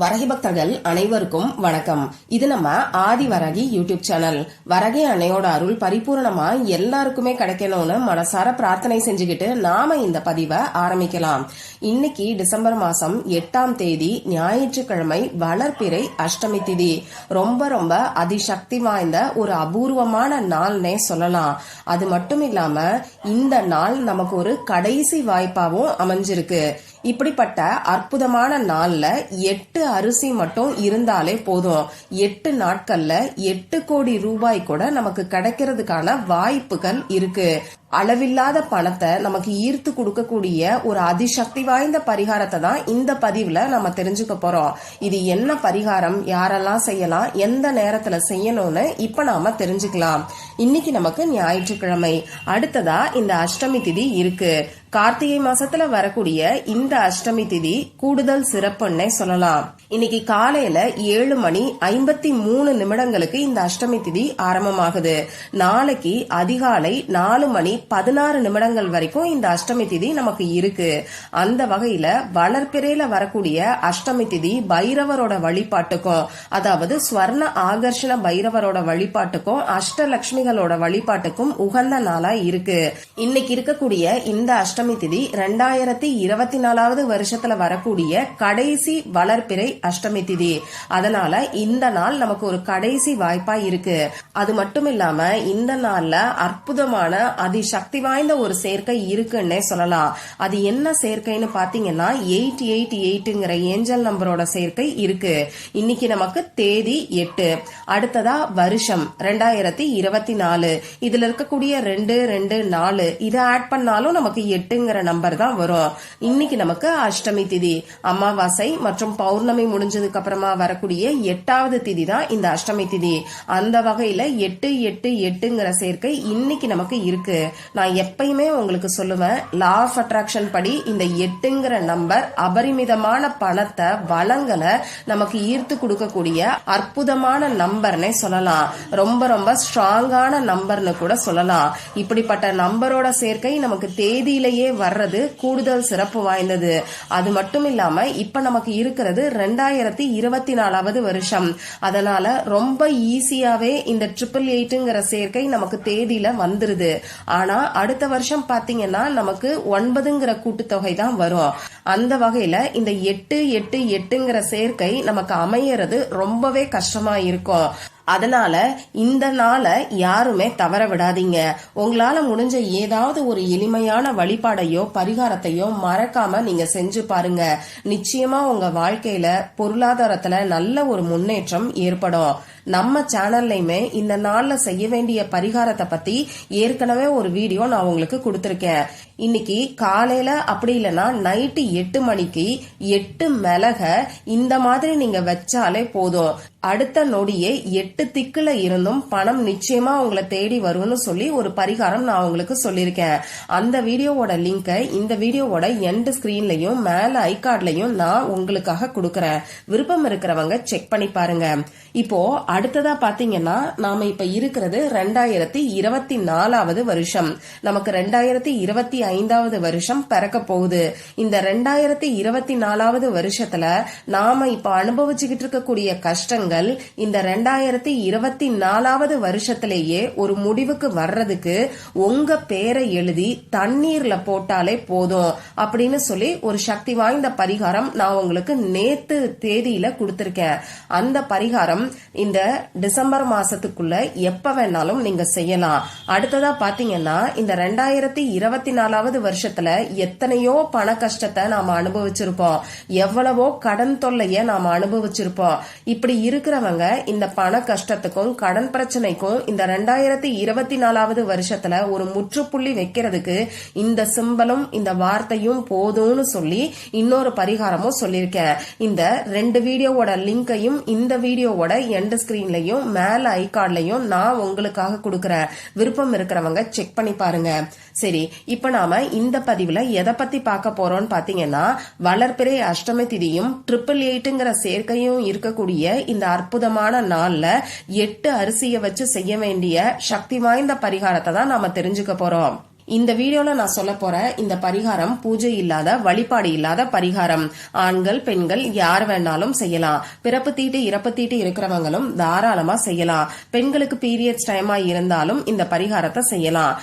வரகி பக்தர்கள் அனைவருக்கும் வணக்கம். இது நம்ம ஆதி வரகி யூடியூப் சேனல். வரகி அன்னையோட அருள் பரிபூர்ணமா எல்லாருக்குமே கிடைக்கணும்னு மனசார பிரார்த்தனை செஞ்சுக்கிட்டு நாம இந்த பதிவை ஆரம்பிக்கலாம். இன்னைக்கு டிசம்பர் மாசம் எட்டாம் தேதி ஞாயிற்றுக்கிழமை வளர்ப்பிறை அஷ்டமி திதி. ரொம்ப ரொம்ப அதிசக்தி வாய்ந்த ஒரு அபூர்வமான நாள்னே சொல்லலாம். அது மட்டும் இல்லாம இந்த நாள் நமக்கு ஒரு கடைசி வாய்ப்பாகவும் அமைஞ்சிருக்கு. இப்படிப்பட்ட அற்புதமான நாள்ல எட்டு அரிசி மட்டும் இருந்தாலே போதும். எட்டு நாட்கள்ல எட்டு கோடி ரூபாய் கூட நமக்கு கிடைக்கிறதுக்கான வாய்ப்புகள் இருக்கு. அளவில்லாத பணத்தை நமக்கு ஈர்த்து கொடுக்கக்கூடிய ஒரு அதிசக்தி வாய்ந்த பரிகாரத்தை தான் இந்த பதிவுல நம்ம தெரிஞ்சுக்க போறோம். இது என்ன பரிகாரம்? யாரெல்லாம் செய்யலாம்? எந்த நேரத்துல செய்யணும்னு இப்ப நாம தெரிஞ்சுக்கலாம். இன்னைக்கு நமக்கு ஞாயிற்றுக்கிழமை. அடுத்ததா இந்த அஷ்டமி திதி இருக்கு. கார்த்திகை மாசத்துல வரக்கூடிய இந்த அஷ்டமி திதி கூடுதல் சிறப்புன்னே சொல்லலாம். இன்னைக்கு காலையில ஏழு மணி ஐம்பத்தி மூணு நிமிடங்களுக்கு இந்த அஷ்டமி திதி ஆரம்பமாகுது. நாளைக்கு அதிகாலை நாலு மணி பதினாறு நிமிடங்கள் வரைக்கும் இந்த அஷ்டமி திதி நமக்கு இருக்கு. அந்த வகையில வளர்ப்பிறையில வரக்கூடிய அஷ்டமி திதி பைரவரோட வழிபாட்டுக்கும் அதாவது ஸ்வர்ண ஆகர்ஷண பைரவரோட வழிபாட்டுக்கும் அஷ்டலட்சுமிகளோட வழிபாட்டுக்கும் உகந்த நாளா இருக்கு. இன்னைக்கு இருக்கக்கூடிய இந்த அஷ்டமி திதி ரெண்டாயிரத்தி இருபத்தி நாலாவது வருஷத்துல வரக்கூடிய கடைசி வளர்ப்பிறை அஷ்டமி திதி. அதனால இந்த நாள் நமக்கு ஒரு கடைசி வாய்ப்பா இருக்கு. அது மட்டும் இல்லாம இந்த நாள்ல அற்புதமான சக்தி வாய்ந்த ஒரு சேர்க்கை இருக்குன்னே சொல்லலாம். அது என்ன சேர்க்கைன்னு பாத்தீங்கன்னா எயிட் எயிட் எயிட்டுங்கிற ஏஞ்சல் நம்பரோட சேர்க்கை இருக்கு. இன்னைக்கு நமக்கு தேதி எட்டு. அடுத்ததா வருஷம் ரெண்டாயிரத்தி இருபத்தி நாலு இதுல இருக்கக்கூடிய ரெண்டு ரெண்டு நாலு இதை ஆட் பண்ணாலும் நமக்கு எட்டுங்கிற நம்பர் தான் வரும். இன்னைக்கு நமக்கு அஷ்டமி திதி. அமாவாசை மற்றும் பௌர்ணமி முடிஞ்சதுக்கு அப்புறமா வரக்கூடிய எட்டாவது திதி தான் இந்த அஷ்டமி திதி. அந்த வகையில எட்டு எட்டு எட்டுங்கிற சேர்க்கை இன்னைக்கு நமக்கு இருக்கு. நான் எப்பயுமே உங்களுக்கு சொல்லுவேன் லா ஆஃப் அட்ராக்ஷன் படி இந்த எட்டுங்கிற நம்பர் அபரிமிதமான பணத்தை வளங்களை நமக்கு ஈர்த்து கொடுக்கக்கூடிய அற்புதமான நம்பர்னே சொல்லலாம். ரொம்ப ரொம்ப ஸ்ட்ராங்கான நம்பர்னு கூட சொல்லலாம். இப்படிப்பட்ட நம்பரோட சேர்க்கை நமக்கு தேதியிலேயே வர்றது கூடுதல் சிறப்பு வாய்ந்தது. அது மட்டும் இல்லாம இப்ப நமக்கு இருக்கிறது ரெண்டாயிரத்தி இருபத்தி நாலாவது வருஷம். அதனால ரொம்ப ஈஸியாவே இந்த ட்ரிபிள் எயிட்டுங்கிற சேர்க்கை நமக்கு தேதியில வந்துருது. ஆனா அடுத்த வருஷம் பாத்தீங்கன்னா நமக்கு ஒன்பதுங்கிற கூட்டுத்தொகை தான் வரும். அந்த வகையில இந்த எட்டு எட்டு எட்டுங்கிற சேர்க்கை நமக்கு அமையறது ரொம்பவே கஷ்டமா இருக்கும். அதனால இந்த நாளை யாருமே தவற விடாதீங்க. உங்களால முடிஞ்ச ஏதாவது ஒரு எளிமையான வழிபாடையோ பரிகாரத்தையோ மறக்காம நீங்க செஞ்சு பாருங்க. நிச்சயமா உங்க வாழ்க்கையில பொருளாதாரத்துல நல்ல ஒரு முன்னேற்றம் ஏற்படும். நம்ம சேனல்லையுமே இந்த நாள்ல செய்ய வேண்டிய பரிகாரத்தை பத்தி ஏற்கனவே ஒரு வீடியோ நான் உங்களுக்கு கொடுத்துருக்கேன். இன்னைக்கு காலையில அப்படி இல்லைன்னா நைட்டு எட்டு மணிக்கு எட்டு மிளக இந்த மாதிரி நீங்க வச்சாலே போதும். அடுத்த நொடியே எட்டு திக்குல இருந்தும் பணம் நிச்சயமா உங்களை தேடி வரும்னு சொல்லி ஒரு பரிகாரம் நான் உங்களுக்கு சொல்லியிருக்கேன். அந்த வீடியோவோட லிங்கை இந்த வீடியோவோட எண்ட் ஸ்கிரீன்லயும் மேல ஐகார்ட்லயும் நான் உங்களுக்காக கொடுக்கறேன். விருப்பம் இருக்கிறவங்க செக் பண்ணி பாருங்க. இப்போ அடுத்ததா பாத்தீங்கன்னா நாம இப்ப இருக்கிறது ரெண்டாயிரத்தி இருபத்தி நாலாவது வருஷம். நமக்கு ரெண்டாயிரத்தி இருபத்தி ஐந்தாவது வருஷம் பிறக்க போகுது. இந்த ரெண்டாயிரத்தி இருபத்தி நாலாவது வருஷத்துல நாம இப்ப அனுபவிச்சுக்கிட்டு இருக்கக்கூடிய கஷ்டங்கள் இந்த ரெண்டாயிரத்தி இருபத்தி நாலாவது வருஷத்திலேயே ஒரு முடிவுக்கு வர்றதுக்கு உங்க பேரை எழுதி தண்ணீர்ல போட்டாலே போதும் அப்படின்னு சொல்லி ஒரு சக்தி வாய்ந்த பரிகாரம் நான் உங்களுக்கு நேத்து தேதியில கொடுத்திருக்கேன். அந்த பரிகாரம் இந்த டிசம்பர் மாசத்துக்குள்ள எப்ப வேணாலும் நீங்க செய்யலாம். அடுத்ததா பாத்தீங்கன்னா இந்த ரெண்டாயிரத்தி இருபத்தி நாலாவது வருஷத்துல எத்தனையோ பண கஷ்டத்தை நாம அனுபவிச்சிருப்போம். எவ்வளவோ கடன் தொல்லைய நாம அனுபவிச்சிருப்போம். இப்படி இருக்கிறவங்க இந்த பண கஷ்டத்துக்கும் கடன் பிரச்சனைக்கும் இந்த ரெண்டாயிரத்தி இருபத்தி நாலாவது வருஷத்துல ஒரு முற்றுப்புள்ளி வைக்கிறதுக்கு இந்த சிம்பலும் இந்த வார்த்தையும் போதும்னு சொல்லி இன்னொரு பரிகாரமும் சொல்லியிருக்கேன். இந்த ரெண்டு வீடியோவோட லிங்கையும் இந்த வீடியோவோட எண்ட் ஸ்கிரீன்லயும் மேல ஐகார்ட்லயும் நான் உங்களுக்காக கொடுக்குறேன் விருப்பம் இருக்கிறவங்க செக் பண்ணி பாருங்க. சரி இப்ப நாம இந்த பதிவுல எதை பத்தி பார்க்க போறோம்னு பாத்தீங்கன்னா வளர்ப்பிறை அஷ்டமி திதியும் ட்ரிபிள் எயிட்டுங்கிற சேர்க்கையும் இருக்கக்கூடிய இந்த அற்புதமான நாள்ல எட்டு அரிசியை வச்சு செய்ய வேண்டிய சக்தி வாய்ந்த பரிகாரத்தை தான் நாம தெரிஞ்சுக்க போறோம். இந்த வீடியோல நான் சொல்ல போற இந்த பரிகாரம் பூஜை இல்லாத வழிபாடு இல்லாத பரிகாரம். ஆண்கள் பெண்கள் யார் வேணாலும் செய்யலாம். பிறப்பு தீட்டு இறப்பு தீட்டு இருக்கிறவங்களும் தாராளமா செய்யலாம். பெண்களுக்கு பீரியட்ஸ் டைமா இருந்தாலும் இந்த பரிகாரத்தை செய்யலாம்.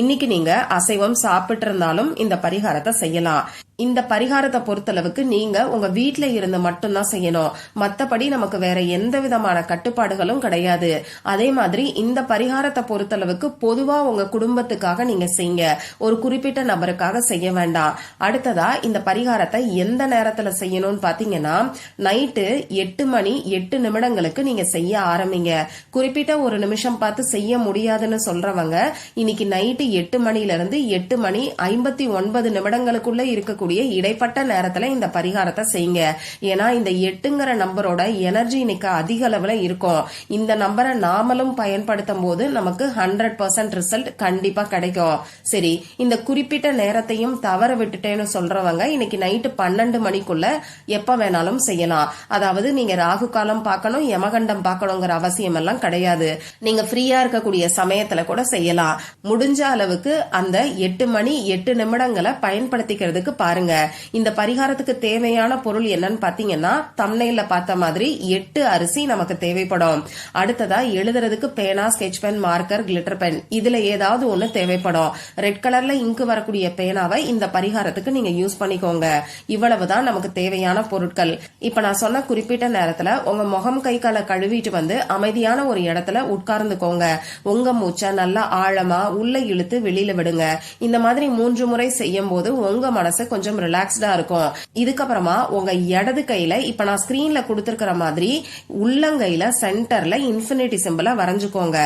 இன்னைக்கு நீங்க அசைவம் சாப்பிட்டு இருந்தாலும் இந்த பரிகாரத்தை செய்யலாம். இந்த பரிகாரத்தை பொறுத்தளவுக்கு நீங்க உங்க வீட்டுல இருந்து மட்டும்தான் செய்யணும். மத்தபடி நமக்கு வேற எந்த விதமான கட்டுப்பாடுகளும் கிடையாது. அதே மாதிரி இந்த பரிகாரத்தை பொறுத்தளவுக்கு பொதுவா உங்க குடும்பத்துக்காக நீங்க செய்யுங்க. ஒரு குறிப்பிட்ட நபருக்காக செய்ய வேண்டாம். அடுத்ததா இந்த பரிகாரத்தை எந்த நேரத்துல செய்யணும்னு பாத்தீங்கன்னா நைட்டு எட்டு மணி எட்டு நிமிடங்களுக்கு நீங்க செய்ய ஆரம்பிங்க. குறிப்பிட்ட ஒரு நிமிஷம் பார்த்து செய்ய முடியாதுன்னு சொல்றவங்க இன்னைக்கு நைட்டு எட்டு மணில இருந்து எட்டு மணி ஐம்பத்தி ஒன்பது நிமிடங்களுக்குள்ள இருக்கக்கூடிய இடைப்பட்ட நேரத்துல இந்த பரிகாரத்தை செய்யுங்க. ஏன்னா இந்த எட்டுங்கிற நம்பரோட எனர்ஜி இன்னைக்கு அதிக அளவுல இருக்கும். இந்த நம்பரை நாமளும் பயன்படுத்தும் போது நமக்கு ஹண்ட்ரட் பர்சன்ட் ரிசல்ட் கண்டிப்பா கிடைக்கும். சரி இந்த குறிப்பிட்ட நேரத்தையும் தவற விட்டுட்டேன்னு சொல்றவங்க இன்னைக்கு நைட்டு பன்னெண்டு மணிக்குள்ள எப்ப வேணாலும் செய்யலாம். அதாவது நீங்க ராகு காலம் பார்க்கணும் யமகண்டம் பார்க்கணுங்கிற அவசியம் எல்லாம் கிடையாது. நீங்க ஃப்ரீயா இருக்கக்கூடிய சமயத்துல கூட செய்யலாம். முடிஞ்ச அளவுக்கு அந்த எட்டு மணி எட்டு நிமிடங்களை பயன்படுத்திக்கிறதுக்கு பாருங்க. இந்த பரிகாரத்துக்கு தேவையான பொருள் என்னன்னு பாத்தீங்கன்னா தம்னையில பார்த்த மாதிரி எட்டு அரிசி நமக்கு தேவைப்படும். அடுத்ததா எழுதுறதுக்கு பேனா sketch pen marker glitter pen இதுல ஏதாவது ஒண்ணு தேவைப்படும். ரெட் கலர்ல இங்கு வரக்கூடிய பேனாவை இந்த பரிகாரத்துக்கு நீங்க யூஸ் பண்ணிக்கோங்க. இவ்வளவுதான் நமக்கு தேவையான பொருட்கள். இப்ப நான் சொன்ன குறிப்பிட்ட நேரத்துல உங்க முகம் கை காலை கழுவிட்டு வந்து அமைதியான ஒரு இடத்துல உட்கார்ந்துக்கோங்க. உங்க மூச்சை நல்லா ஆழமா உள்ள இழுத்து வெளியில விடுங்க. இந்த மாதிரி மூன்று முறை செய்யும் போது உங்க மனசு கொஞ்சம் கொஞ்சம் ரிலாக்ஸ்டா இருக்கும். இதுக்கப்புறமா உங்க இடது கையில இப்ப நான் ஸ்கிரீன்ல கொடுத்துருக்கிற மாதிரி உள்ளங்கையில சென்டர்ல இன்ஃபினிட்டி சிம்பிளை வரைஞ்சுக்கோங்க.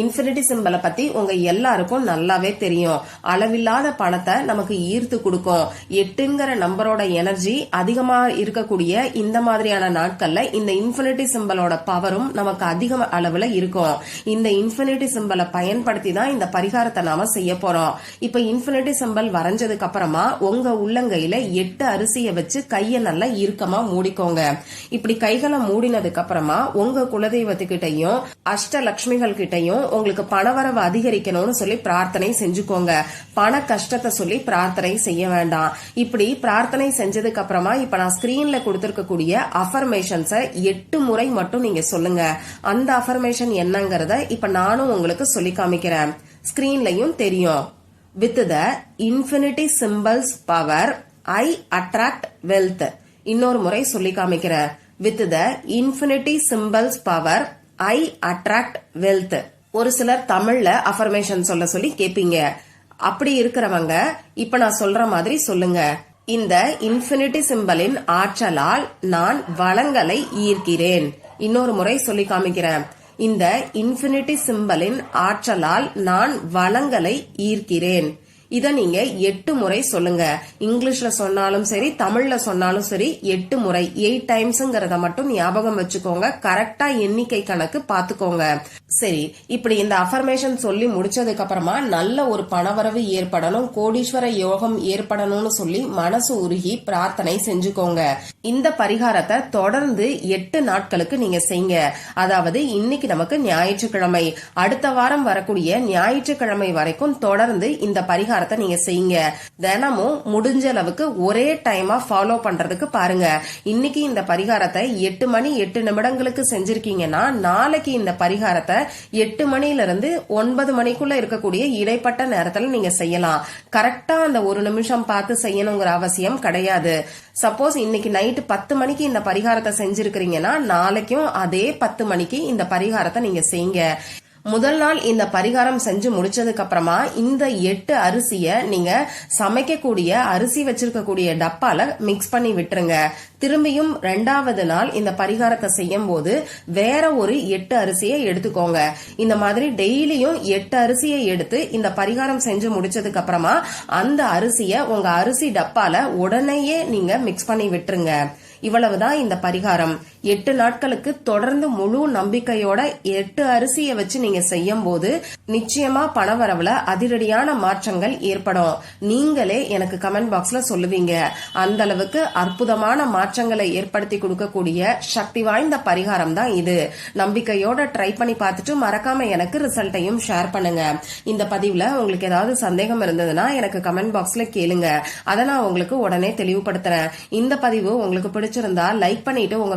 இன்ஃபினிட்டி சிம்பிளை பத்தி உங்க எல்லாருக்கும் நல்லாவே தெரியும். அளவில்லாத பணத்தை நமக்கு ஈர்த்து கொடுக்கும். எட்டுங்கிற நம்பரோட எனர்ஜி அதிகமா இருக்கக்கூடிய இந்த மாதிரியான நாட்கள்ல இந்த இன்ஃபினிட்டி சிம்பிளோட பவரும் நமக்கு அதிக அளவுல இருக்கும். இந்த இன்ஃபினிட்டி சிம்பிளை பயன்படுத்தி தான் இந்த பரிகாரத்தை நாம செய்ய போறோம். இப்ப இன்ஃபினிட்டி சிம்பிள் வரைஞ்சதுக்கு அப்புறமா உங்க உள்ளங்கையில எட்டு அரிசியை வச்சு கையை நல்லா இறுக்கமா மூடிக்கோங்க. இப்படி கைகளை மூடினதுக்கு அப்புறமா உங்க குலதெய்வத்துக்கிட்டையும் அஷ்டலக்ஷ்மிகள் கிட்டையும் உங்களுக்கு பணவரவு அதிகரிக்கணும்னு சொல்லி பிரார்த்தனை செஞ்சுக்கோங்க. பண கஷ்டத்தை சொல்லி பிரார்த்தனை செய்ய வேண்டாம். இப்படி பிரார்த்தனை செஞ்சதுக்கு அப்புறமா இப்ப நான் ஸ்கிரீன்ல கொடுத்திருக்கக்கூடிய அஃபர்மேஷன்ஸை எட்டு முறை மட்டும் நீங்க சொல்லுங்க. அந்த அஃபர்மேஷன் என்னங்கறத இப்ப நானும் உங்களுக்கு சொல்லி காமிக்கிறேன். ஸ்கிரீன்லயும் தெரியும். With the infinity symbols power I attract wealth இன்னொரு முறை சொல்லி காமிக்கிறேன் with the infinity symbols power I attract wealth ஒரு சிலர் தமிழ்ல அஃபர்மேஷன் சொல்ல சொல்லி கேப்பீங்க. அப்படி இருக்கிறவங்க இப்ப நான் சொல்ற மாதிரி சொல்லுங்க. இந்த இன்ஃபினிட்டி சிம்பலின் ஆற்றலால் நான் வளங்களை ஈர்க்கிறேன். இன்னொரு முறை சொல்லி காமிக்கிறேன். இந்த இன்ஃபினிட்டி சிம்பலின் ஆற்றலால் நான் வளங்களை ஈர்க்கிறேன். இத நீங்க எட்டு முறை சொல்லுங்க. இங்கிலீஷ்ல சொன்னாலும் சரி தமிழ்ல சொன்னாலும் சரி எட்டு முறை. எயிட் டைம்ஸ்ங்கிறத மட்டும் ஞாபகம் வச்சுக்கோங்க. கரெக்டா எண்ணிக்கை கணக்கு பாத்துக்கோங்க சரி இப்படி இந்த அஃபர்மேஷன் சொல்லி முடிச்சதுக்கு அப்புறமா நல்ல ஒரு பணவரவு ஏற்படணும். கோடீஸ்வர யோகம் ஏற்படணும்னு சொல்லி மனசு உருகி பிரார்த்தனை செஞ்சுக்கோங்க. இந்த பரிகாரத்தை தொடர்ந்து எட்டு நாட்களுக்கு நீங்க செய்யுங்க. அதாவது இன்னைக்கு நமக்கு ஞாயிற்றுக்கிழமை. அடுத்த வாரம் வரக்கூடிய ஞாயிற்றுக்கிழமை வரைக்கும் தொடர்ந்து இந்த பரிகாரத்தை நீங்க செய்யுங்க. தினமும் முடிஞ்ச அளவுக்கு ஒரே டைமா ஃபாலோ பண்றதுக்கு பாருங்க. இன்னைக்கு இந்த பரிகாரத்தை எட்டு மணி எட்டு நிமிடங்களுக்கு செஞ்சிருக்கீங்கன்னா நாளைக்கு இந்த பரிகாரத்தை எட்டு மணில இருந்து ஒன்பது மணிக்குள்ள இருக்கக்கூடிய இடைப்பட்ட நேரத்துல நீங்க செய்யலாம். கரெக்டா அந்த ஒரு நிமிஷம் பார்த்து செய்யணுங்கிற அவசியம் கிடையாது. சப்போஸ் இன்னைக்கு நைட்டு பத்து மணிக்கு இந்த பரிகாரத்தை செஞ்சிருக்கிறீங்கன்னா நாளைக்கும் அதே பத்து மணிக்கு இந்த பரிகாரத்தை நீங்க செய்யுங்க முதல் நாள் இந்த பரிகாரம் செஞ்சு முடிச்சதுக்கு அப்புறமா இந்த எட்டு அரிசிய நீங்க சமைக்கக்கூடிய அரிசி வச்சிருக்கக்கூடிய டப்பால மிக்ஸ் பண்ணி விட்டுருங்க. திரும்பியும் ரெண்டாவது நாள் இந்த பரிகாரத்தை செய்யும் போது வேற ஒரு எட்டு அரிசியை எடுத்துக்கோங்க. இந்த மாதிரி டெய்லியும் எட்டு அரிசியை எடுத்து இந்த பரிகாரம் செஞ்சு முடிச்சதுக்கு அப்புறமா அந்த அரிசிய உங்க அரிசி டப்பால உடனேயே நீங்க மிக்ஸ் பண்ணி விட்டுருங்க. இவ்வளவுதான் இந்த பரிகாரம். எட்டு நாட்களுக்கு தொடர்ந்து முழு நம்பிக்கையோட எட்டு அரிசியை வச்சு நீங்க செய்யும் போது நிச்சயமா பணவரவுல அதிரடியான மாற்றங்கள் ஏற்படும். நீங்களே எனக்கு கமெண்ட் பாக்ஸ்ல சொல்லுவீங்க. அந்த அளவுக்கு அற்புதமான மாற்றங்களை ஏற்படுத்தி கொடுக்கக்கூடிய சக்தி வாய்ந்த பரிகாரம் தான் இது. நம்பிக்கையோட ட்ரை பண்ணி பார்த்துட்டு மறக்காம எனக்கு ரிசல்ட்டையும் ஷேர் பண்ணுங்க. இந்த பதிவுல உங்களுக்கு ஏதாவது சந்தேகம் இருந்ததுன்னா எனக்கு கமெண்ட் பாக்ஸ்ல கேளுங்க. அதை நான் உங்களுக்கு உடனே தெளிவுபடுத்துறேன். இந்த பதிவு உங்களுக்கு பிடிச்சிருந்தா லைக் பண்ணிட்டு உங்க